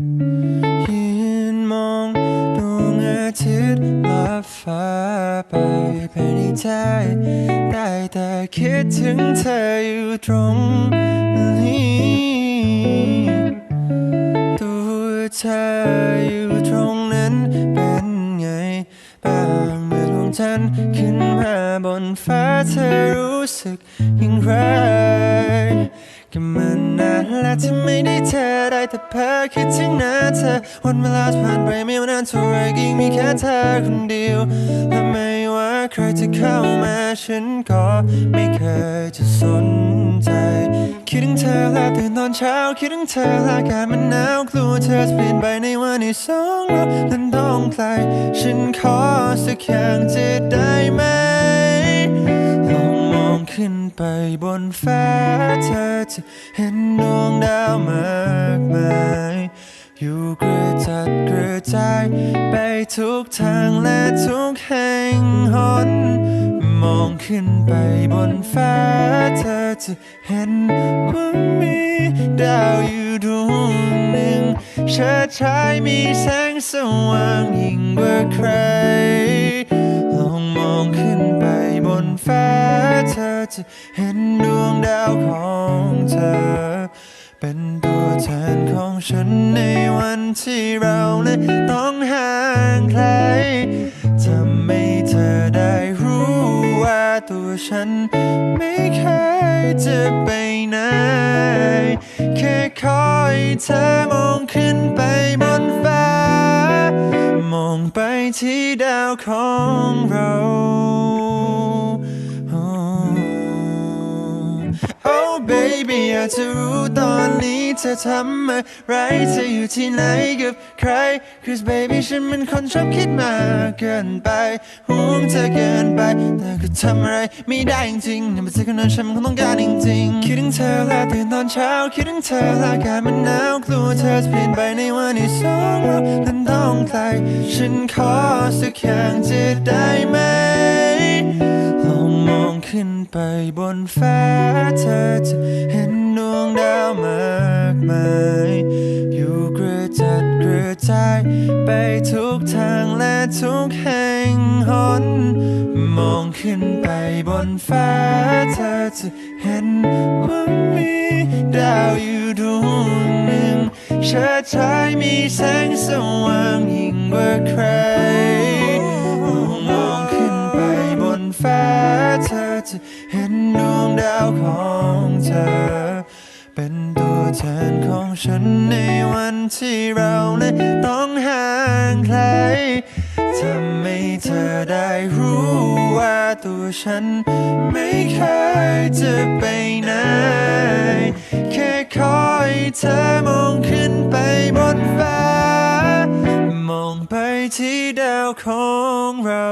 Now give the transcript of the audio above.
ยืนมองดวงอาทิตย์ลับฟ้าไปภายในใจได้แต่คิดถึงเธออยู่ตรงนี้ตัวเธออยู่ตรงนั้นเป็นไงบ้างเมื่อดวงจันทร์ขึ้นมาบนฟ้าเธอรู้สึกอย่างไรก็มันนานแล้วที่ไม่ได้เธอได้แต่ อคิดถึงหน้าเธอวันเวลาผ่านไปไม่ว่านานเท่าไรก็ยังมีแค่เธอคนเดียว และไม่ว่าใครจะเข้ามาฉันก็ไม่เคยจะสนใจคิดถึงเธอแล้วตื่นตอนเช้าคิดถึงเธอแล้วอากาศมันหนาวกลัวเธอจะเปลี่ยนไปในวันที่สองเรานั้นต้องไกลฉันขอสักอย่างจะได้ ขึ้นไปบนฟ้าเธอจะเห็นดวงดาวมากมาย อยู่กระจัดกระจายไปทุกทางและทุกแห่งหน มองขึ้นไปบนฟ้าเธอจะเห็นว่ามีดาวอยู่ดวงหนึ่งเชิดชายมีแสงสว่างยิ่งกว่าใคร ลองมองขึ้นไปบนฟ้า จะเห็นดวงดาวของเธอ เป็นตัวแทนของฉันในวันที่เรานั้นต้องห่างไกลทำให้เธอได้รู้ว่าตัวฉันไม่เคยจะไปไหน แค่คอยเธอมองขึ้นไปบนฟ้า มองไปที่ดาวของเรา Oh baby อยากจะรู้ตอนนี้เธอทำอะไรเธออยู่ที่ไหนกับใคร Cause baby ฉันเป็นคนชอบคิดมากเกินไปห่วงเธอเกินไป แต่ก็ทำอะไรไม่ได้จริงๆในเป็นเธอคนนั้นฉันคงต้องการจริงๆคิดถึงเธอแล้วตื่นตอนเช้า คิดถึงเธอแล้วอากาศมันหนาวกลัวเธอจะเปลี่ยนไปในวันที่สองเรานั้นต้องไกลฉันขอสักอย่างจะได้ไหม ไปบนฟ้าเธอจะเห็นดวงดาวมากมาย อยู่กระจัดกระจายไปทุกทางและทุกแห่งหน มองขึ้นไปบนฟ้าเธอจะเห็นว่ามีดาวอยู่ดวงหนึ่งเชิดชายมีแสง เธอจะเห็นดวงดาวของเธอ เป็นตัวแทนของฉันในวันที่เรานั้นต้องห่างไกลทำให้เธอได้รู้ว่าตัวฉันไม่เคยจะไปไหน แค่คอยเธอมองขึ้นไปบนฟ้า มองไปที่ดาวของเรา